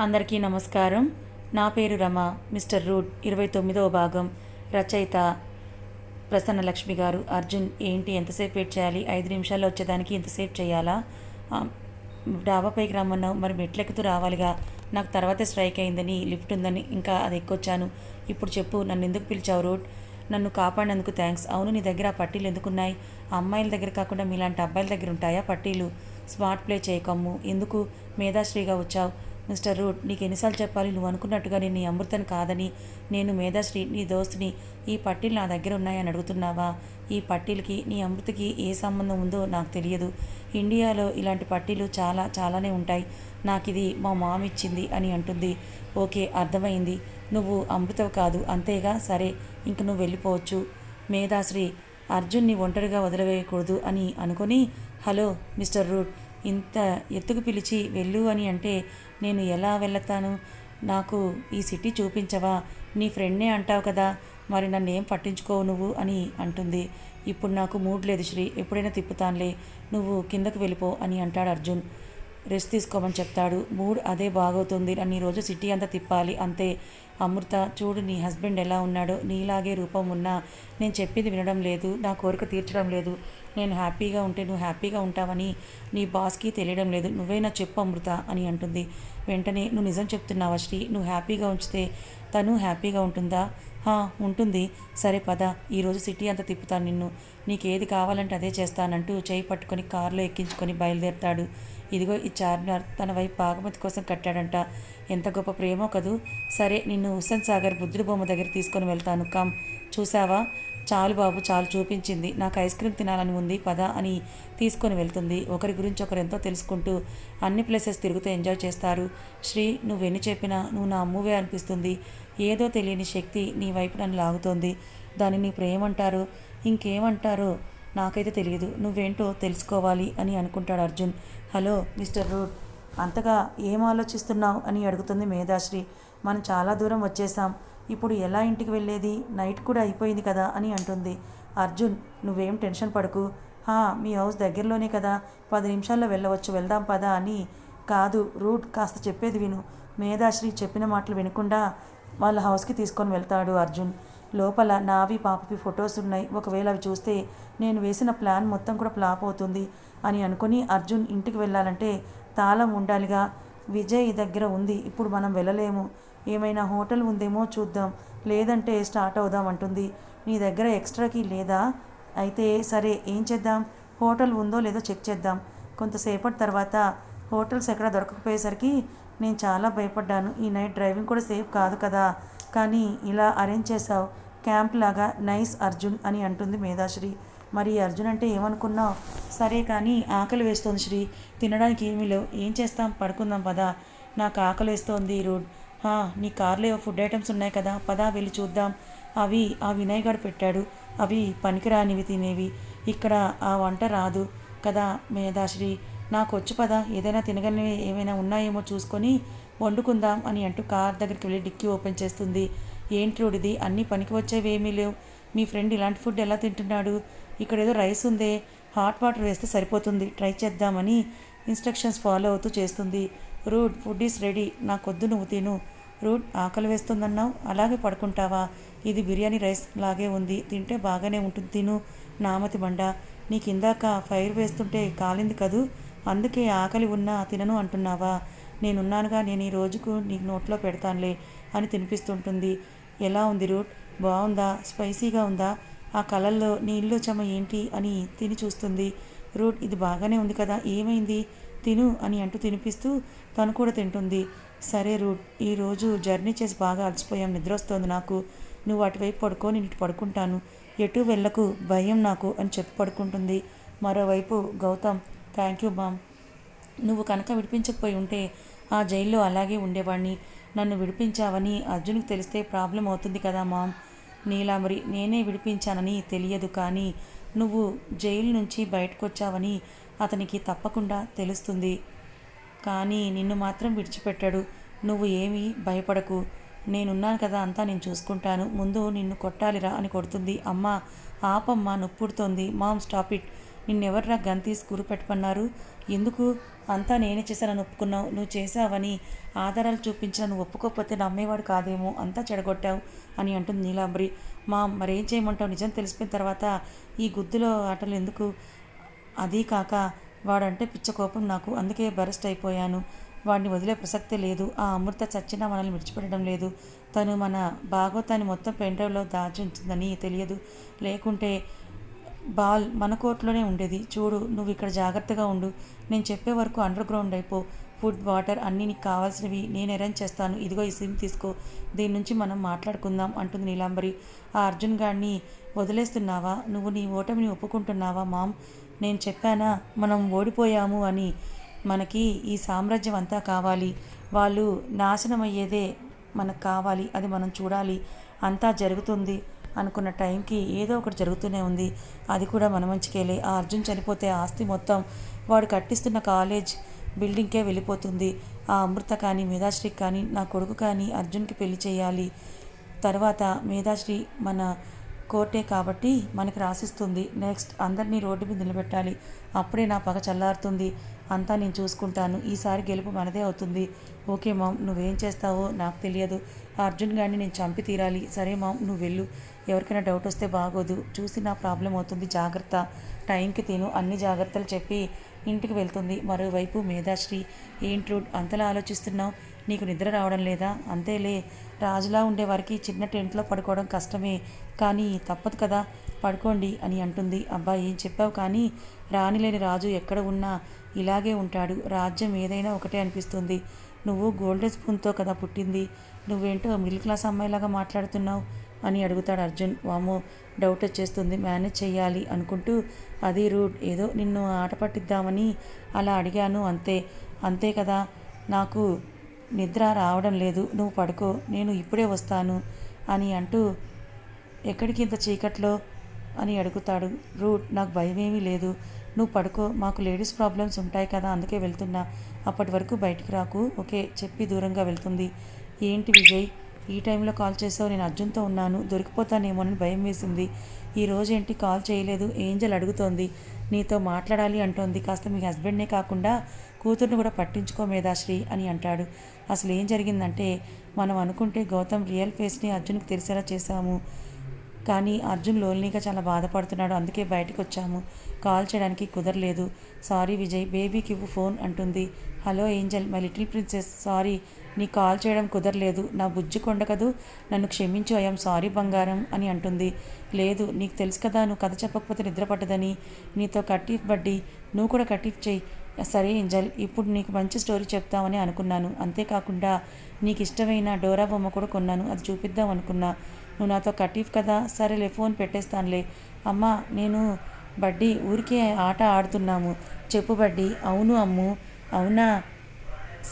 అందరికీ నమస్కారం. నా పేరు రమ. మిస్టర్ రూట్ ఇరవై తొమ్మిదవ భాగం. రచయిత ప్రసన్న లక్ష్మి గారు. అర్జున్ ఏంటి? ఎంతసేపు వెయిట్ చేయాలి? ఐదు నిమిషాల్లో వచ్చేదానికి ఎంతసేపు చేయాలా? డాబాపైకి రమ్మన్నావు. మరి మెట్లెక్కుతూ రావాలిగా. నాకు తర్వాతే స్ట్రైక్ అయిందని లిఫ్ట్ ఉందని ఇంకా అది ఎక్కొచ్చాను. ఇప్పుడు చెప్పు నన్ను ఎందుకు పిలిచావు రూట్? నన్ను కాపాడినందుకు థ్యాంక్స్ అవును నీ దగ్గర ఆ పట్టీలు ఎందుకున్నాయి? అమ్మాయిల దగ్గర కాకుండా మీలాంటి అబ్బాయిల దగ్గర ఉంటాయా పట్టీలు? స్మార్ట్ ప్లే చేయకమ్ము. ఎందుకు? మేధాశ్రీగా వచ్చావు. మిస్టర్ రూట్ నీకు ఎన్నిసార్లు చెప్పాలి? నువ్వు అనుకున్నట్టుగా నేను నీ అమృతని కాదని నేను మేధాశ్రీ నీ దోస్తుని ఈ పట్టీలు నా దగ్గర ఉన్నాయని అడుగుతున్నావా? ఈ పట్టీలకి నీ అమృతకి ఏ సంబంధం ఉందో నాకు తెలియదు. ఇండియాలో ఇలాంటి పట్టీలు చాలా చాలానే ఉంటాయి. నాకు ఇది మా మామ ఇచ్చింది అని అంటుంది. ఓకే అర్థమైంది. నువ్వు అమృతవు కాదు. అంతేగా? సరే ఇంక నువ్వు వెళ్ళిపోవచ్చు. మేధాశ్రీ అర్జున్ని ఒంటరిగా వదిలివేయకూడదు అని అనుకొని హలో మిస్టర్ రూట్ ఇంత ఎత్తుకు పిలిచి వెళ్ళు అని అంటే నేను ఎలా వెళ్తాను? నాకు ఈ సిటీ చూపించవా? నీ ఫ్రెండ్నే అంటావు కదా మరి నన్ను ఏం పట్టించుకోవు నువ్వు అని అంటుంది. ఇప్పుడు నాకు మూడ్ లేదు శ్రీ ఎప్పుడైనా తిప్పుతానులే నువ్వు కిందకు వెళ్ళిపో అని అంటాడు అర్జున్. రెస్ట్ తీసుకోమని చెప్తాడు. మూడ్ అదే బాగవుతుంది. నన్ను ఈరోజు సిటీ అంతా తిప్పాలి. అంతే. అమృత చూడు నీ హస్బెండ్ ఎలా ఉన్నాడో. నీలాగే రూపం ఉన్నా. నేను చెప్పింది వినడం లేదు. నా కోరిక తీర్చడం లేదు. నేను హ్యాపీగా ఉంటే నువ్వు హ్యాపీగా ఉంటావని నీ బాస్కి తెలియడం లేదు. నువ్వైనా చెప్పు అమృత అని అంటుంది. వెంటనే నువ్వు నిజం చెప్తున్నావా శ్రీ? నువ్వు హ్యాపీగా ఉంచితే తను హ్యాపీగా ఉంటుందా? "హా, ఉంటుంది. సరే పద. ఈరోజు సిటీ అంతా తిప్పుతాను నిన్ను. నీకేది కావాలంటే అదే చేస్తానంటూ చేయి పట్టుకొని కారులో ఎక్కించుకొని బయలుదేరుతాడు. ఇదిగో ఈ చార్మినార్ తన వైపు బాగమతి కోసం కట్టాడంట. ఎంత గొప్ప ప్రేమో కదూ. సరే నిన్ను హుస్సేన్ సాగర్ బుద్ధుడి బొమ్మ దగ్గర తీసుకొని వెళ్తాను. కమ్. చూసావా చాలు బాబు చాలు చూపించింది. నాకు ఐస్ క్రీమ్ తినాలని ఉంది పద అని తీసుకొని వెళ్తుంది. ఒకరి గురించి ఒకరు ఎంతో తెలుసుకుంటూ అన్ని ప్లేసెస్ తిరుగుతూ ఎంజాయ్ చేస్తారు. శ్రీ నువ్వెన్ని చెప్పినా నువ్వు నా అమ్మువే అనిపిస్తుంది. ఏదో తెలియని శక్తి నీ వైపు నన్ను లాగుతోంది. దాన్ని నీ ప్రేమంటారు? ఇంకేమంటారో నాకైతే తెలియదు. నువ్వేంటో తెలుసుకోవాలి అని అనుకుంటాడు అర్జున్. Hello mister route. అంతగా ఏం ఆలోచిస్తున్నావు అని అడుగుతుంది మేధాశ్రీ. మనం చాలా దూరం వచ్చేసాం ఇప్పుడు ఎలా ఇంటికి వెళ్ళేది? నైట్ కూడా అయిపోయింది కదా అని అంటుంది. అర్జున్ నువ్వేం టెన్షన్ పడకు. హా మీ హౌస్ దగ్గరలోనే కదా. పది నిమిషాల్లో వెళ్ళవచ్చు. వెళ్దాం పదా అని. కాదు రూట్ కాస్త చెప్పేది విను. మేధాశ్రీ చెప్పిన మాటలు వినకుండా వాళ్ళ హౌస్కి తీసుకొని వెళ్తాడు అర్జున్. లోపల నావి పాపవి ఫొటోస్ ఉన్నాయి. ఒకవేళ అవి చూస్తే నేను వేసిన ప్లాన్ మొత్తం కూడా ఫ్లాప్ అవుతుంది. అని అనుకుని అర్జున్ ఇంటికి వెళ్ళాలంటే తాళం ఉండాలిగా. విజయ్ దగ్గర ఉంది ఇప్పుడు మనం వెళ్ళలేము. ఏమైనా హోటల్ ఉందేమో చూద్దాం. లేదంటే స్టార్ట్ అవుదాం అంటుంది. నీ దగ్గర ఎక్స్ట్రాకి లేదా? అయితే సరే ఏం చేద్దాం? హోటల్ ఉందో లేదో చెక్ చేద్దాం. కొంతసేపటి తర్వాత హోటల్స్ ఎక్కడ దొరకకపోయేసరికి నేను చాలా భయపడ్డాను. ఈ నైట్ డ్రైవింగ్ కూడా సేఫ్ కాదు కదా. కానీ ఇలా అరేంజ్ చేసావు క్యాంప్ లాగా నైస్ అర్జున్ అని అంటుంది మేధాశ్రీ. మరి అర్జున్ అంటే ఏమనుకున్నావు సరే కానీ ఆకలి వేస్తోంది శ్రీ. తినడానికి ఏమీ లేవు. ఏం చేస్తాం? పడుకుందాం పదా. నాకు ఆకలి వేస్తోంది రోడ్ "హా, నీ కార్లో ఏవో ఫుడ్ ఐటమ్స్ ఉన్నాయి కదా. పదా వెళ్ళి చూద్దాం. అవి ఆ వినయ్ పెట్టాడు. అవి పనికిరానివి తినేవి. ఇక్కడ ఆ వంట రాదు కదా మేధాశ్రీ నాకు వచ్చు పదా. ఏదైనా తినగలివి ఏమైనా ఉన్నాయేమో చూసుకొని వండుకుందాం అని అంటూ కార్ దగ్గరికి వెళ్ళి డిక్కీ ఓపెన్ చేస్తుంది. ఏంటి రోడ్ ఇది? అన్నీ పనికి వచ్చేవి ఏమీ లేవు. మీ ఫ్రెండ్ ఇలాంటి ఫుడ్ ఎలా తింటున్నాడు? ఇక్కడ ఏదో రైస్ ఉందే హాట్ వాటర్ వేస్తే సరిపోతుంది ట్రై చేద్దామని ఇన్స్ట్రక్షన్స్ ఫాలో అవుతూ చేస్తుంది. రూట్ ఫుడ్ ఈస్ రెడీ నాకొద్దు నువ్వు తిను. రూట్ ఆకలి వేస్తుందన్నావు అలాగే పడుకుంటావా? ఇది బిర్యానీ రైస్ లాగే ఉంది తింటే బాగానే ఉంటుంది తిను. నామతి బండ నీకు ఇందాక ఫైర్ వేస్తుంటే కాలింది కదూ? అందుకే ఆకలి ఉన్నా తినను అంటున్నావా? నేనున్నానుగా నేను ఈ రోజుకు నీకు నోట్లో పెడతానులే అని తినిపిస్తుంటుంది. ఎలా ఉంది రూట్? బాగుందా? స్పైసీగా ఉందా? ఆ కలల్లో నీళ్ళు చెమ ఏంటి అని తిని చూస్తుంది. రూట్ ఇది బాగానే ఉంది కదా ఏమైంది? తిను అని అంటూ తినిపిస్తూ తను కూడా తింటుంది. సరే రూట్ ఈరోజు జర్నీ చేసి బాగా అలసిపోయాం నిద్ర వస్తోంది నాకు. నువ్వు అటువైపు పడుకో నేను ఇటు పడుకుంటాను. ఎటు వెళ్ళకు భయం నాకు అని చెప్పి పడుకుంటుంది. మరోవైపు గౌతమ్ థ్యాంక్ యూ మామ్ నువ్వు కనుక విడిపించకపోయి ఉంటే ఆ జైల్లో అలాగే ఉండేవాడిని నన్ను విడిపించావని అర్జున్కి తెలిస్తే ప్రాబ్లం అవుతుంది కదా మామ్. నీలామరి నేనే విడిపించానని తెలియదు కానీ నువ్వు జైలు నుంచి బయటకొచ్చావని అతనికి తప్పకుండా తెలుస్తుంది. కానీ నిన్ను మాత్రం విడిచిపెట్టాడు. నువ్వు ఏమీ భయపడకు. నేనున్నాను కదా అంతా నేను చూసుకుంటాను. ముందు నిన్ను కొట్టాలిరా అని కొడుతుంది. అమ్మ ఆపమ్మ నొప్పుడుతోంది. Mom stop it. నిన్నెవర్రా గన్ తీసి పెట్టమన్నారు ఎందుకు? అంతా నేనే చేశానని ఒప్పుకున్నావు. నువ్వు చేశావని ఆధారాలు చూపించిన నువ్వు ఒప్పుకోకపోతే నమ్మేవాడు కాదేమో. అంతా చెడగొట్టావు అని అంటుంది నీలాంబరి. మా మరేం చేయమంటావు? నిజం తెలిసిపోయిన తర్వాత ఈ గుద్దులో ఆటలు ఎందుకు? అదీ కాక వాడంటే పిచ్చ కోపం నాకు. అందుకే బరెస్ట్ అయిపోయాను. వాడిని వదిలే ప్రసక్తే లేదు. ఆ అమృత చచ్చిన మనల్ని విడిచిపెట్టడం లేదు. తను మన భాగవతాన్ని మొత్తం పెన్డ్రైవ్లో దాచి ఉంచిందని తెలియదు. లేకుంటే బాల్ మన కోర్టులోనే ఉండేది. చూడు నువ్వు ఇక్కడ జాగ్రత్తగా ఉండు. నేను చెప్పే వరకు అండర్ గ్రౌండ్ అయిపో. ఫుడ్ వాటర్ అన్నీ నీకు కావాల్సినవి. నేను అరేంజ్ చేస్తాను. ఇదిగో ఈ సిమ్ తీసుకో. దీని నుంచి మనం మాట్లాడుకుందాం అంటుంది నీలాంబరి. ఆ అర్జున్ గాడిని వదిలేస్తున్నావా? నువ్వు నీ ఓటమిని ఒప్పుకుంటున్నావా మామ్? నేను చెప్పానా? మనం ఓడిపోయాము అని. మనకి ఈ సామ్రాజ్యం అంతా కావాలి. వాళ్ళు నాశనం అయ్యేదే మనకు కావాలి. అది మనం చూడాలి. అంతా జరుగుతుంది. అనుకున్న టైంకి ఏదో ఒకటి జరుగుతూనే ఉంది. అది కూడా మన మంచికేలే. ఆ అర్జున్ చనిపోతే ఆస్తి మొత్తం వాడు కట్టిస్తున్న కాలేజ్ బిల్డింగ్కే వెళ్ళిపోతుంది. ఆ అమృత కానీ మేధాశ్రీ కానీ నా కొడుకు కానీ అర్జున్కి పెళ్ళి చేయాలి. తర్వాత మేధాశ్రీ మన కోర్టే కాబట్టి మనకి రాసిస్తుంది. నెక్స్ట్ అందరినీ రోడ్డు మీద నిలబెట్టాలి. అప్పుడే నా పగ చల్లారుతుంది. అంతా నేను చూసుకుంటాను. ఈసారి గెలుపు మనదే అవుతుంది. ఓకే మామ్ నువ్వేం చేస్తావో నాకు తెలియదు. అర్జున్ గారిని నేను చంపి తీరాలి. సరే మామ్ నువ్వు వెళ్ళు. ఎవరికైనా డౌట్ వస్తే బాగోదు. చూసి నా ప్రాబ్లం అవుతుంది జాగ్రత్త. టైంకి తిను అన్ని జాగ్రత్తలు చెప్పి ఇంటికి వెళ్తుంది. మరోవైపు మేధాశ్రీ ఏంటి అంతలా ఆలోచిస్తున్నావు? నీకు నిద్ర రావడం లేదా? అంతేలే. రాజులా ఉండేవారికి చిన్న టెంట్లో పడుకోవడం కష్టమే. కానీ తప్పదు కదా. పడుకోండి అని అంటుంది. అబ్బా ఏం చెప్పావు? కానీ రానిలేని రాజు ఎక్కడ ఉన్నా ఇలాగే ఉంటాడు. రాజ్యం ఏదైనా ఒకటే అనిపిస్తుంది. నువ్వు గోల్డెన్ స్పూన్తో కదా పుట్టింది. నువ్వేంటో మిడిల్ క్లాస్ అమ్మాయిలాగా మాట్లాడుతున్నావు. అని అడుగుతాడు అర్జున్. వామో డౌట్ వచ్చేస్తుంది. మేనేజ్ చేయాలి అనుకుంటూ అది రూడ్ ఏదో నిన్ను ఆట పట్టిద్దామని అలా అడిగాను. అంతే. అంతే కదా. నాకు నిద్ర రావడం లేదు. నువ్వు పడుకో. నేను ఇప్పుడే వస్తాను అని అంటూ ఎక్కడికి ఇంత చీకట్లో? అని అడుగుతాడు రూట్. నాకు భయమేమీ లేదు. నువ్వు పడుకో. మాకు లేడీస్ ప్రాబ్లమ్స్ ఉంటాయి కదా. అందుకే వెళ్తున్నా. అప్పటి వరకు బయటికి రాకు. ఓకే చెప్పి దూరంగా వెళ్తుంది. ఏంటి విజయ్? ఈ టైంలో కాల్ చేసావు నేను అర్జున్తో ఉన్నాను దొరికిపోతానేమోనని భయం వేసింది. ఈ రోజు ఏంటి కాల్ చేయలేదు ఏంజల్ అడుగుతోంది నీతో మాట్లాడాలి అంటోంది కాస్త మీ హస్బెండ్నే కాకుండా కూతుర్ని కూడా పట్టించుకో మేధాశ్రీ అని అంటాడు. అసలు ఏం జరిగిందంటే మనం అనుకుంటే గౌతమ్ రియల్ ఫేస్ని అర్జున్కి తెలిసేలా చేశాము. కానీ అర్జున్ లోన్లీగా చాలా బాధపడుతున్నాడు అందుకే బయటకు వచ్చాము. కాల్ చేయడానికి కుదరలేదు. సారీ విజయ్ బేబీకి ఇవ్వు ఫోన్ అంటుంది. Hello angel my little princess sorry నీ కాల్ చేయడం కుదరలేదు. నా బుజ్జి కొండ కదూ? నన్ను క్షమించు అయ్యాం సారీ బంగారం అని అంటుంది. లేదు నీకు తెలుసు కదా నువ్వు కథ చెప్పకపోతే నిద్ర పట్టదని. నీతో కట్టిఫ్ బడ్డీ నువ్వు కూడా కట్టిఫ్ చెయ్యి సరే ఏంజల్ ఇప్పుడు నీకు మంచి స్టోరీ చెప్తామని అనుకున్నాను. అంతేకాకుండా నీకు ఇష్టమైన డోరా బొమ్మ కూడా కొన్నాను. అది చూపిద్దాం అనుకున్నా. నువ్వు నాతో కటీఫ్ కదా? సరేలే ఫోన్ పెట్టేస్తానులే. అమ్మా నేను బడ్డీ ఊరికే ఆట ఆడుతున్నాము. చెప్పు బడ్డీ. అవును అమ్ము. అవునా?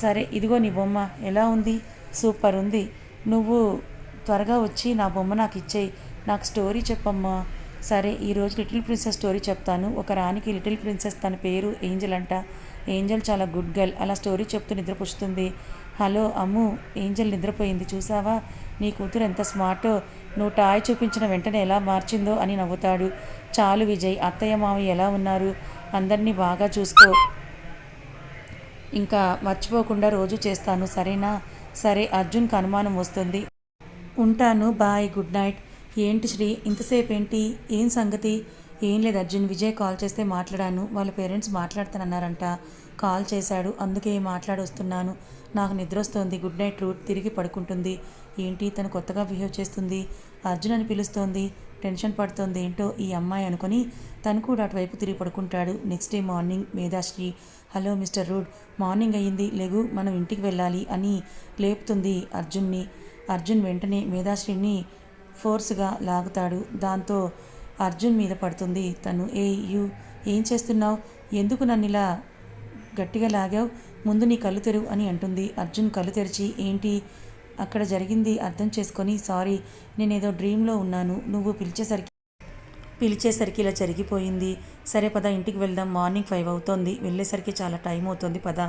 సరే ఇదిగో నీ బొమ్మ. ఎలా ఉంది? సూపర్ ఉంది. నువ్వు త్వరగా వచ్చి నా బొమ్మ నాకు ఇచ్చేయి. నాకు స్టోరీ చెప్పమ్మా. సరే ఈరోజు లిటిల్ ప్రిన్సెస్ స్టోరీ చెప్తాను. ఒక రాణికి లిటిల్ ప్రిన్సెస్ తన పేరు ఏంజల్ అంట. ఏంజల్ చాలా గుడ్ గర్ల్. అలా స్టోరీ చెప్తూ నిద్రపుచ్చుతుంది హలో అమ్ము ఏంజల్ నిద్రపోయింది చూసావా? నీ కూతురు ఎంత స్మార్టో. నువ్వు టాయ్ చూపించిన వెంటనే ఎలా మార్చిందో అని నవ్వుతాడు. చాలు విజయ్ అత్తయ్య మామయ్య ఎలా ఉన్నారు? అందరినీ బాగా చూసుకో. ఇంకా మర్చిపోకుండా రోజు చేస్తాను సరేనా? సరే అర్జున్కి అనుమానం వస్తుంది. ఉంటాను బాయ్ గుడ్ నైట్. ఏంటి శ్రీ ఇంతసేపు ఏంటి ఏం సంగతి? ఏం లేదు అర్జున్ విజయ్ కాల్ చేస్తే మాట్లాడాను. వాళ్ళ పేరెంట్స్ మాట్లాడుతానన్నారంట. కాల్ చేశాడు అందుకే మాట్లాడొస్తున్నాను. నాకు నిద్ర వస్తుంది గుడ్ నైట్ రూట్ తిరిగి పడుకుంటుంది. ఏంటి తను కొత్తగా బిహేవ్ చేస్తుంది? అర్జున్ అని పిలుస్తోంది. టెన్షన్ పడుతుంది ఏంటో ఈ అమ్మాయి అనుకుని తను కూడా అటువైపు తిరిగి పడుకుంటాడు. Next day morning Medhashri hello mister rude morning అయ్యింది. లేగు మనం ఇంటికి వెళ్ళాలి అని లేపుతుంది అర్జున్ని. అర్జున్ వెంటనే మేధాశ్రీని ఫోర్స్గా లాగుతాడు. దాంతో అర్జున్ మీద పడుతుంది. తను ఏ యూ ఏం చేస్తున్నావు? ఎందుకు నన్ను ఇలా గట్టిగా లాగావు? ముందు నీ కళ్ళు తెరువు అని అంటుంది. అర్జున్ కళ్ళు తెరిచి ఏంటి? అక్కడ జరిగింది అర్థం చేసుకొని సారీ నేనేదో డ్రీమ్లో ఉన్నాను నువ్వు పిలిచేసరికి పిలిచేసరికి ఇలా జరిగిపోయింది. సరే పద ఇంటికి వెళ్దాం మార్నింగ్ ఫైవ్ అవుతోంది వెళ్ళేసరికి చాలా టైం అవుతుంది పద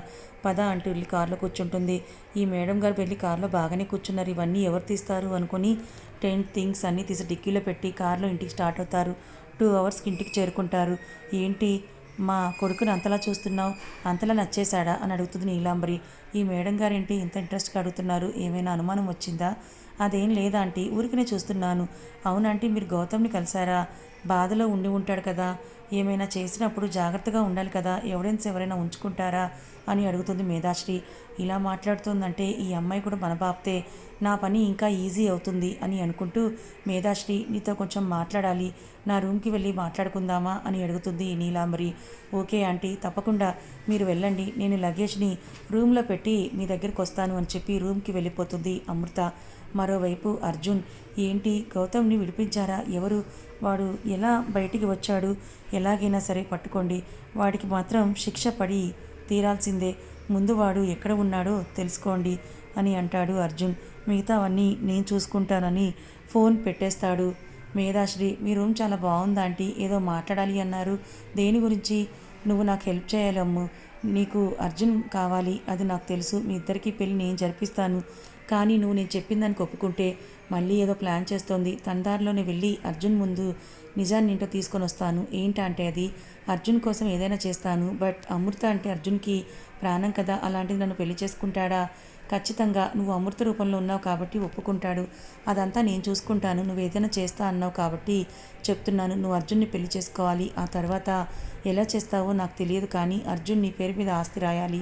పద అంటూ వెళ్ళి కార్లో కూర్చుంటుంది. ఈ మేడం గారు వెళ్ళి కార్లో బాగానే కూర్చున్నారు ఇవన్నీ ఎవరు తీస్తారు? అనుకుని టెంట్ థింగ్స్ అన్నీ తీసి డిక్కీలో పెట్టి కారులో ఇంటికి స్టార్ట్ అవుతారు. టూ అవర్స్కి ఇంటికి చేరుకుంటారు. ఏంటి మా కొడుకుని అంతలా చూస్తున్నావు? అంతలా నచ్చేశాడా? అని అడుగుతుంది నీలాంబరి. ఈ మేడం గారేంటి ఇంత ఇంట్రెస్ట్గా అడుగుతున్నారు? ఏమైనా అనుమానం వచ్చిందా? అదేం లేదా ఆంటీ. ఊరికనే చూస్తున్నాను. అవునంటీ మీరు గౌతమ్ని కలిశారా? బాధలో ఉండి ఉంటాడు కదా. ఏమైనా చేసినప్పుడు జాగ్రత్తగా ఉండాలి కదా. ఎవిడెన్స్ ఎవరైనా ఉంచుకుంటారా అని అడుగుతుంది మేధాశ్రీ. ఇలా మాట్లాడుతుందంటే ఈ అమ్మాయి కూడా మన బాప్తే. నా పని ఇంకా ఈజీ అవుతుంది అని అనుకుంటూ మేధాశ్రీ నీతో కొంచెం మాట్లాడాలి. నా రూమ్కి వెళ్ళి మాట్లాడుకుందామా అని అడుగుతుంది నీలాంబరి. Okay aunty. తప్పకుండా. మీరు వెళ్ళండి. నేను లగేజ్ని రూమ్లో పెట్టి మీ దగ్గరికి వస్తాను అని చెప్పి రూమ్కి వెళ్ళిపోతుంది అమృత. మరోవైపు అర్జున్ ఏంటి గౌతమ్ని విడిపించారా? ఎవరు? వాడు ఎలా బయటికి వచ్చాడు? ఎలాగైనా సరే పట్టుకోండి. వాడికి మాత్రం శిక్ష పడి తీరాల్సిందే. ముందు వాడు ఎక్కడ ఉన్నాడో తెలుసుకోండి అని అంటాడు అర్జున్. మిగతావన్నీ నేను చూసుకుంటానని ఫోన్ పెట్టేస్తాడు. మేధాశ్రీ మీ రూమ్ చాలా బాగుంది ఆంటీ. ఏదో మాట్లాడాలి అన్నారు. దేని గురించి? నువ్వు నాకు హెల్ప్ చేయాలమ్ము. నీకు అర్జున్ కావాలి. అది నాకు తెలుసు. మీ ఇద్దరికీ పెళ్ళి నేను జరిపిస్తాను. కానీ నువ్వు నేను చెప్పిన దానికి ఒప్పుకుంటే మళ్ళీ ఏదో ప్లాన్ చేస్తోంది. తనదారిలోనే వెళ్ళి అర్జున్ ముందు నిజాన్ని ఇంట్లో తీసుకొని వస్తాను. ఏంటంటే అది? అర్జున్ కోసం ఏదైనా చేస్తాను. బట్ అమృత అంటే అర్జున్కి ప్రాణం కదా అలాంటిది నన్ను పెళ్ళి చేసుకుంటాడా? ఖచ్చితంగా నువ్వు అమృత రూపంలో ఉన్నావు కాబట్టి ఒప్పుకుంటాడు. అదంతా నేను చూసుకుంటాను. నువ్వు ఏదైనా చేస్తా అన్నావు కాబట్టి చెప్తున్నాను. నువ్వు అర్జున్ని పెళ్ళి చేసుకోవాలి. ఆ తర్వాత ఎలా చేస్తావో నాకు తెలియదు కానీ అర్జున్ నీ పేరు మీద ఆస్తి రాయాలి.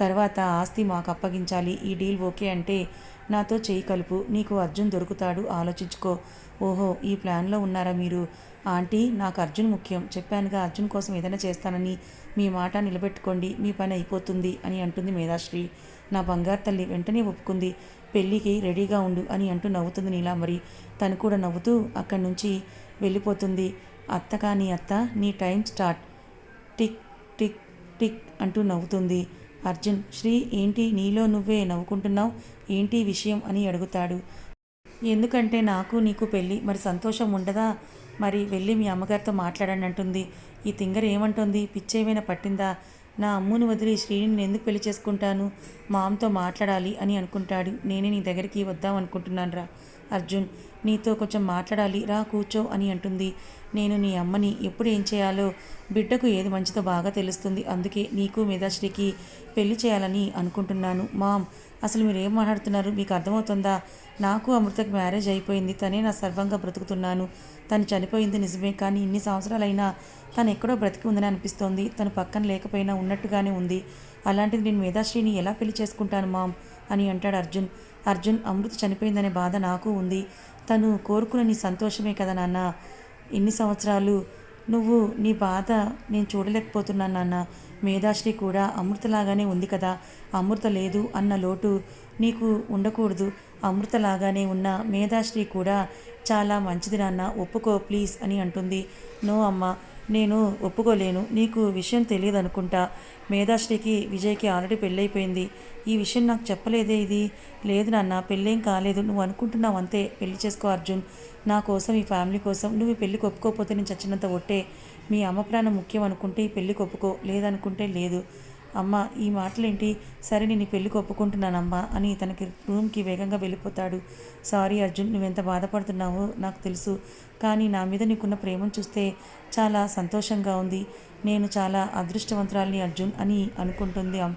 తర్వాత ఆస్తి మాకు అప్పగించాలి ఈ డీల్ ఓకే అంటే నాతో చేయి కలుపు నీకు అర్జున్ దొరుకుతాడు ఆలోచించుకో. ఓహో ఈ ప్లాన్లో ఉన్నారా మీరు? ఆంటీ నాకు అర్జున్ ముఖ్యం. చెప్పానుగా అర్జున్ కోసం ఏదైనా చేస్తానని. మీ మాట నిలబెట్టుకోండి మీ పని అయిపోతుంది అని అంటుంది మేధాశ్రీ. నా బంగారు తల్లి వెంటనే ఒప్పుకుంది. పెళ్ళికి రెడీగా ఉండు అని అంటూ నవ్వుతుంది నీలాంబరి. తను కూడా నవ్వుతూ అక్కడి నుంచి వెళ్ళిపోతుంది. అత్త కానీ అత్త నీ time start. Tick tick tick అంటూ నవ్వుతుంది. అర్జున్ శ్రీ ఏంటి నీలో నువ్వే నవ్వుకుంటున్నావు? ఏంటి విషయం అని అడుగుతాడు. ఎందుకంటే నాకు నీకు పెళ్ళి మరి సంతోషం ఉండదా? మరి వెళ్ళి మీ అమ్మగారితో మాట్లాడండి అంటుంది. ఈ తింగర్ ఏమంటుంది? పిచ్చేమైనా పట్టిందా? నా అమ్ముని వదిలి శ్రీని నేను ఎందుకు పెళ్ళి చేసుకుంటాను? మా అమ్మతో మాట్లాడాలి అని అనుకుంటాడు. నేనే నీ దగ్గరికి వద్దాం అనుకుంటున్నాను రా అర్జున్ నీతో కొంచెం మాట్లాడాలి రా కూర్చో అని అంటుంది. నేను నీ అమ్మని ఎప్పుడు ఏం చేయాలో బిడ్డకు ఏది మంచిదో బాగా తెలుస్తుంది అందుకే నీకు మేధాశ్రీకి పెళ్ళి చేయాలని అనుకుంటున్నాను. మామ్ అసలు మీరు ఏం మాట్లాడుతున్నారు? మీకు అర్థమవుతుందా? నాకు అమృతకు మ్యారేజ్ అయిపోయింది తనే నా సర్వంగా బ్రతుకుతున్నాను. తను చనిపోయింది నిజమే కానీ ఇన్ని సంవత్సరాలైనా తను ఎక్కడో బ్రతికి ఉందని అనిపిస్తోంది. తను పక్కన లేకపోయినా ఉన్నట్టుగానే ఉంది. అలాంటిది నేను మేధాశ్రీని ఎలా పెళ్ళి చేసుకుంటాను మామ్? అని అంటాడు అర్జున్. అర్జున్ అమృత చనిపోయిందనే బాధ నాకు ఉంది. తను కోరుకున్న నీ సంతోషమే కదా నాన్న. ఇన్ని సంవత్సరాలు నువ్వు నీ బాధ నేను చూడలేకపోతున్నాను నాన్న. మేధాశ్రీ కూడా అమృతలాగానే ఉంది కదా. అమృత లేదు అన్న లోటు నీకు ఉండకూడదు. అమృతలాగానే ఉన్న మేధాశ్రీ కూడా చాలా మంచిది నాన్న. ఒప్పుకో ప్లీజ్ అని అంటుంది. నో అమ్మ. నేను ఒప్పుకోలేను. నీకు విషయం తెలియదు అనుకుంటా మేధాశ్రీకి విజయ్కి ఆల్రెడీ పెళ్ళైపోయింది. ఈ విషయం నాకు చెప్పలేదే ఇది? లేదు నాన్న పెళ్ళేం కాలేదు. నువ్వు అనుకుంటున్నావు అంతే. పెళ్ళి చేసుకో అర్జున్. నా కోసం ఈ ఫ్యామిలీ కోసం. నువ్వు ఈ పెళ్ళికి ఒప్పుకోకపోతే నేను చచ్చినంత ఒట్టే. మీ అమ్మ ప్రాణం ముఖ్యం అనుకుంటే ఈ పెళ్ళికి ఒప్పుకో. లేదనుకుంటే లేదు. అమ్మ ఈ మాటలేంటి? సరే నేను పెళ్ళికి ఒప్పుకుంటున్నానమ్మా అని తనకి రూమ్కి వేగంగా వెళ్ళిపోతాడు. సారీ అర్జున్ నువ్వెంత బాధపడుతున్నావో నాకు తెలుసు కానీ నా మీద నీకున్న ప్రేమను చూస్తే చాలా సంతోషంగా ఉంది. నేను చాలా అదృష్టవంతురాలని అర్జున్ అని అనుకుంటుంది అమ్-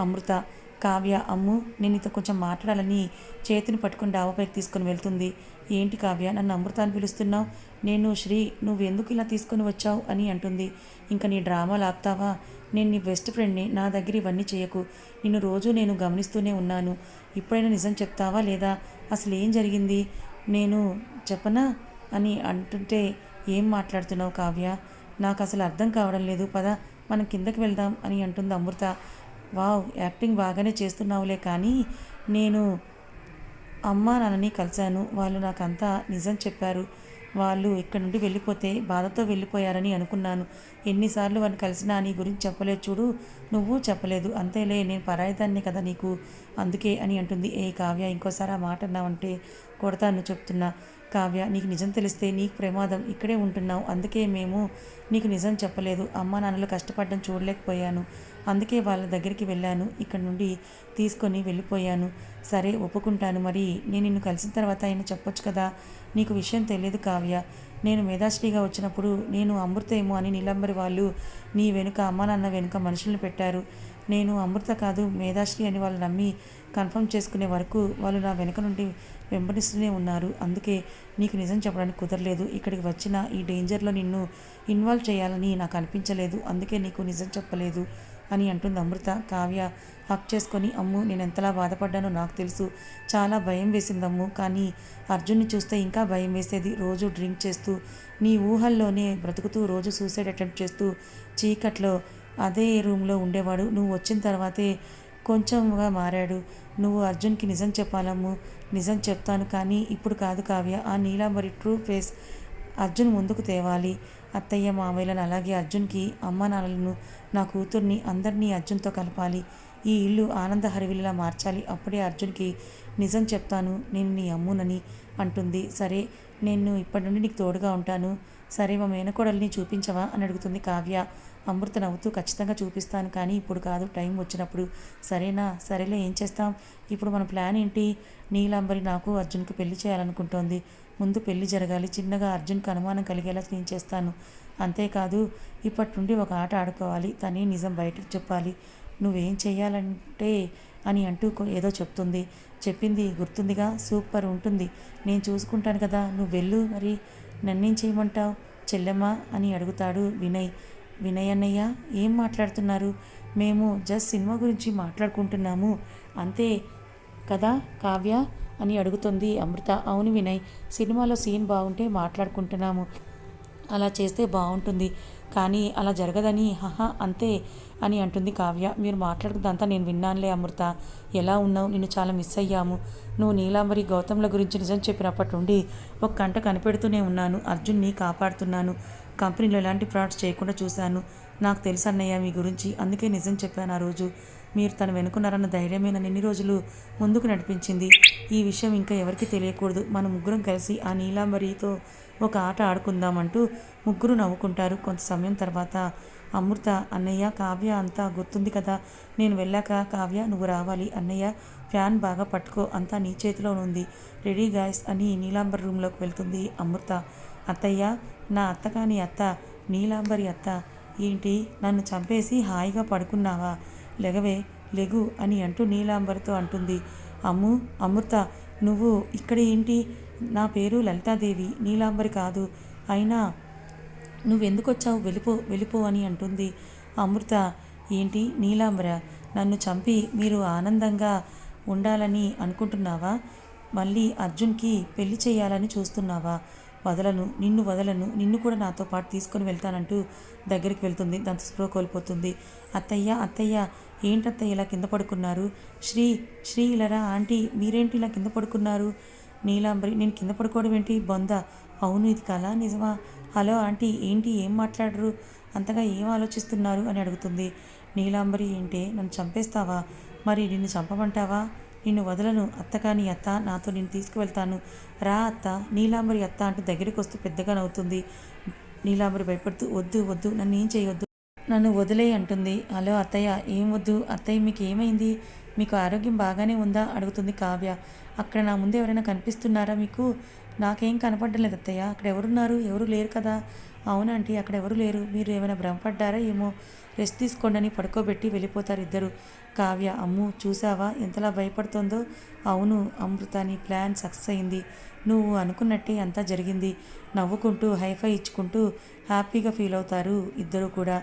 అమృత. కావ్య అమ్ము నేను ఇంత కొంచెం మాట్లాడాలని చేతిని పట్టుకుని డాబాపైకి తీసుకుని వెళ్తుంది. ఏంటి కావ్య నన్ను అమృత అని పిలుస్తున్నావు? నేను శ్రీ నువ్వు ఎందుకు ఇలా తీసుకొని వచ్చావు అని అంటుంది. ఇంకా నీ డ్రామాలు ఆపుతావా నేను నీ బెస్ట్ ఫ్రెండ్ని నా దగ్గర ఇవన్నీ చేయకు. నిన్ను రోజు నేను గమనిస్తూనే ఉన్నాను. ఇప్పుడైనా నిజం చెప్తావా లేదా? అసలు ఏం జరిగింది? నేను చెప్పనా? అని అంటుంటే ఏం మాట్లాడుతున్నావు కావ్య? నాకు అసలు అర్థం కావడం లేదు. పద మనం కిందకి వెళ్దాం అని అంటుంది అమృత. వావ్ యాక్టింగ్ బాగానే చేస్తున్నావులే కానీ నేను అమ్మ నాన్నని కలిశాను. వాళ్ళు నాకంతా నిజం చెప్పారు. వాళ్ళు ఇక్కడ నుండి వెళ్ళిపోతే బాధతో వెళ్ళిపోయారని అనుకున్నాను. ఎన్నిసార్లు వాడిని కలిసినా నీ గురించి చెప్పలేదు చూడు. నువ్వు చెప్పలేదు. అంతేలే నేను పరాయిదాన్ని కదా నీకు. అందుకే అని అంటుంది. ఏ కావ్య ఇంకోసారి ఆ మాట అన్నావంటే కొడతాను చెప్తున్నా. కావ్య నీకు నిజం తెలిస్తే నీకు ప్రమాదం ఇక్కడే ఉంటున్నావు. అందుకే మేము నీకు నిజం చెప్పలేదు. అమ్మ నాన్నలు కష్టపడడం చూడలేకపోయాను. అందుకే వాళ్ళ దగ్గరికి వెళ్ళాను. ఇక్కడ నుండి తీసుకొని వెళ్ళిపోయాను. సరే ఒప్పుకుంటాను. మరి నేను నిన్ను కలిసిన తర్వాత ఆయన చెప్పొచ్చు కదా? నీకు విషయం తెలియదు కావ్య. నేను మేధాశ్రీగా వచ్చినప్పుడు నేను అమృత ఏమో అని నీలంబరి వాళ్ళు నీ వెనుక అమ్మ నాన్న వెనుక మనుషులను పెట్టారు. నేను అమృత కాదు మేధాశ్రీ అని వాళ్ళు నమ్మి కన్ఫర్మ్ చేసుకునే వరకు వాళ్ళు నా వెనుక నుండి వెంబడిస్తూనే ఉన్నారు. అందుకే నీకు నిజం చెప్పడానికి కుదరలేదు. ఇక్కడికి వచ్చిన ఈ డేంజర్లో నిన్ను ఇన్వాల్వ్ చేయాలని నాకు అనిపించలేదు. అందుకే నీకు నిజం చెప్పలేదు అని అంటుంది అమృత. కావ్య హక్ చేసుకొని అమ్ము నేను ఎంతలా బాధపడ్డానో నాకు తెలుసు. చాలా భయం వేసింది అమ్ము. కానీ అర్జున్ని చూస్తే ఇంకా భయం వేసేది. రోజు డ్రింక్ చేస్తూ నీ ఊహల్లోనే బ్రతుకుతూ రోజు సూసైడ్ అటెంప్ట్ చేస్తూ చీకట్లో అదే రూమ్లో ఉండేవాడు. నువ్వు వచ్చిన తర్వాతే కొంచెంగా మారాడు. నువ్వు అర్జున్కి నిజం చెప్పాలమ్ము. నిజం చెప్తాను కానీ ఇప్పుడు కాదు కావ్య. ఆ నీలాంబరి ట్రూ ఫేస్ అర్జున్ ముందుకు తేవాలి. అత్తయ్య మామయ్యలను అలాగే అర్జున్కి అమ్మ నాన్నలను నా కూతుర్ని అందరినీ అర్జున్తో కలపాలి. ఈ ఇల్లు ఆనంద హరివిల్లా మార్చాలి. అప్పుడే అర్జున్కి నిజం చెప్తాను నేను నీ అమ్మునని అంటుంది. సరే నేను ఇప్పటి నుండి నీకు తోడుగా ఉంటాను. సరే మా మేనకోడల్ని చూపించవా అని అడుగుతుంది కావ్య. అమృత నవ్వుతూ ఖచ్చితంగా చూపిస్తాను కానీ ఇప్పుడు కాదు టైం వచ్చినప్పుడు. సరేనా సరేలే ఏం చేస్తాం? ఇప్పుడు మన ప్లాన్ ఏంటి? నీలాంబరి నాకు అర్జున్కి పెళ్ళి చేయాలనుకుంటోంది. ముందు పెళ్ళి జరగాలి. చిన్నగా అర్జున్కి అనుమానం కలిగేలా నేను చేస్తాను. అంతేకాదు ఇప్పటి నుండి ఒక ఆట ఆడుకోవాలి. తనే నిజం బయటకు చెప్పాలి. నువ్వేం చేయాలంటే అని అంటూ ఏదో చెప్తుంది. చెప్పింది గుర్తుందిగా సూపర్ ఉంటుంది. నేను చూసుకుంటాను కదా నువ్వు వెళ్ళు మరి. నన్నేం చేయమంటావు? చెల్లెమ్మ అని అడుగుతాడు వినయ్. వినయ్ అన్నయ్య ఏం మాట్లాడుతున్నారు? మేము జస్ట్ సినిమా గురించి మాట్లాడుకుంటున్నాము. అంతే కదా కావ్య? అని అడుగుతుంది అమృత. అవును వినయ్ సినిమాలో సీన్ బాగుంటే మాట్లాడుకుంటున్నాము. అలా చేస్తే బాగుంటుంది. కానీ అలా జరగదని హహా అంతే అని అంటుంది కావ్య. మీరు మాట్లాడుకుందంతా నేను విన్నానులే అమృత. ఎలా ఉన్నావు? నిన్ను చాలా మిస్ అయ్యాము. నువ్వు నీలాంబరి గౌతమ్ల గురించి నిజం చెప్పినప్పటి నుండి ఒక కంట కనిపెడుతూనే ఉన్నాను. అర్జున్ని కాపాడుతున్నాను. కంపెనీలో ఎలాంటి ఫ్రాడ్స్ చేయకుండా చూశాను. నాకు తెలుసు అన్నయ్య మీ గురించి. అందుకే నిజం చెప్పాను ఆ రోజు. మీరు తను వెనుకున్నారన్న ధైర్యమే నన్ను ఎన్ని రోజులు ముందుకు నడిపించింది. ఈ విషయం ఇంకా ఎవరికీ తెలియకూడదు. మన ముగ్గురం కలిసి ఆ నీలాంబరితో ఒక ఆట ఆడుకుందామంటూ ముగ్గురు నవ్వుకుంటారు. కొంత సమయం తర్వాత అమృత అన్నయ్య కావ్య అంతా గుర్తుంది కదా. నేను వెళ్ళాక కావ్య నువ్వు రావాలి. అన్నయ్య ఫ్యాన్ బాగా పట్టుకో. అంతా నీ చేతిలో ఉంది. రెడీ గాయస్ అని నీలాంబర్ రూమ్లోకి వెళ్తుంది అమృత. అత్తయ్య నా అత్త కాని అత్త నీలాంబరి అత్త ఏంటి? నన్ను చంపేసి హాయిగా పడుకున్నావా? లెగవే లెగు అని అంటూ నీలాంబరితో అంటుంది. అమ్ము అమృత నువ్వు ఇక్కడ ఏంటి? నా పేరు లలితాదేవి నీలాంబరి కాదు. అయినా నువ్వెందుకొచ్చావు? వెళ్ళిపో వెళ్ళిపో అని అంటుంది అమృత. ఏంటి నీలాంబర? నన్ను చంపి మీరు ఆనందంగా ఉండాలని అనుకుంటున్నావా? మళ్ళీ అర్జున్కి పెళ్ళి చేయాలని చూస్తున్నావా? వదలను నిన్ను వదలను. నిన్ను కూడా నాతో పాటు తీసుకొని వెళ్తానంటూ దగ్గరికి వెళ్తుంది. దాంతో స్పృహ కోల్పోతుంది. అత్తయ్య అత్తయ్య ఏంటత్తయ్య ఇలా కింద పడుకున్నారు? శ్రీ శ్రీ ఇలారా ఆంటీ మీరేంటి ఇలా కింద పడుకున్నారు? నీలాంబరి నేను కింద పడుకోవడం ఏంటి? బొంద. అవును ఇది కళ నిజమా? హలో ఆంటీ ఏంటి? ఏం మాట్లాడరు? అంతగా ఏం ఆలోచిస్తున్నారు? అని అడుగుతుంది. నీలాంబరి ఏంటే? నన్ను చంపేస్తావా? మరి నిన్ను చంపమంటావా? నిన్ను వదలను. అత్త కాని అత్త నాతో నేను తీసుకువెళ్తాను. రా అత్త. నీలాంబరి అత్త అంటూ దగ్గరికి వస్తూ పెద్దగా నవ్వుతుంది. నీలాంబరి భయపడుతూ వద్దు వద్దు నన్ను ఏం చేయొద్దు నన్ను వదిలే అంటుంది. హలో అత్తయ్య ఏం వద్దు? అత్తయ్య మీకు ఏమైంది? మీకు ఆరోగ్యం బాగానే ఉందా? అడుగుతుంది కావ్య. అక్కడ నా ముందు ఎవరైనా కనిపిస్తున్నారా మీకు? నాకేం కనపడలేదు అత్తయ్య. అక్కడ ఎవరున్నారు? ఎవరు లేరు కదా. అవునంటే అక్కడ ఎవరు లేరు? మీరు ఏమైనా భ్రమపడ్డారా ఏమో? రెస్ట్ తీసుకోండి అని పడుకోబెట్టి వెళ్ళిపోతారు ఇద్దరు. కావ్య అమ్ము చూసావా? ఎంతలా భయపడుతుందో? అవును అమృత నీ ప్లాన్ సక్సెస్ అయింది. నువ్వు అనుకున్నట్టే అంతా జరిగింది. నవ్వుకుంటూ హైఫై ఇచ్చుకుంటూ హ్యాపీగా ఫీల్ అవుతారు ఇద్దరు కూడా.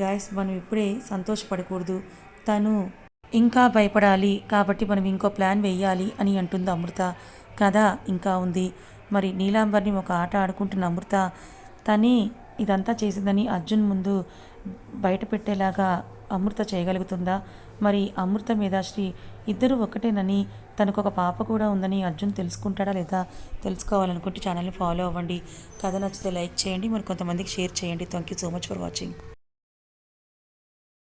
గాయస్ మనం ఇప్పుడే సంతోషపడకూడదు. తను ఇంకా భయపడాలి కాబట్టి మనం ఇంకో ప్లాన్ వేయాలి అని అంటుంది అమృత. కథ ఇంకా ఉంది. మరి నీలాంబర్ని ఒక ఆట ఆడుకుంటున్న అమృత. తని ఇదంతా చేసిందని అర్జున్ ముందు బయట పెట్టేలాగా అమృత చేయగలుగుతుందా? మరి అమృత మీద శ్రీ ఇద్దరు ఒకటేనని తనకు ఒక పాప కూడా ఉందని అర్జున్ తెలుసుకుంటాడా లేదా? తెలుసుకోవాలనుకుంటే ఛానల్ని ఫాలో అవ్వండి. కథ నచ్చితే లైక్ చేయండి. మరి కొంతమందికి షేర్ చేయండి. Thank you so much for watching.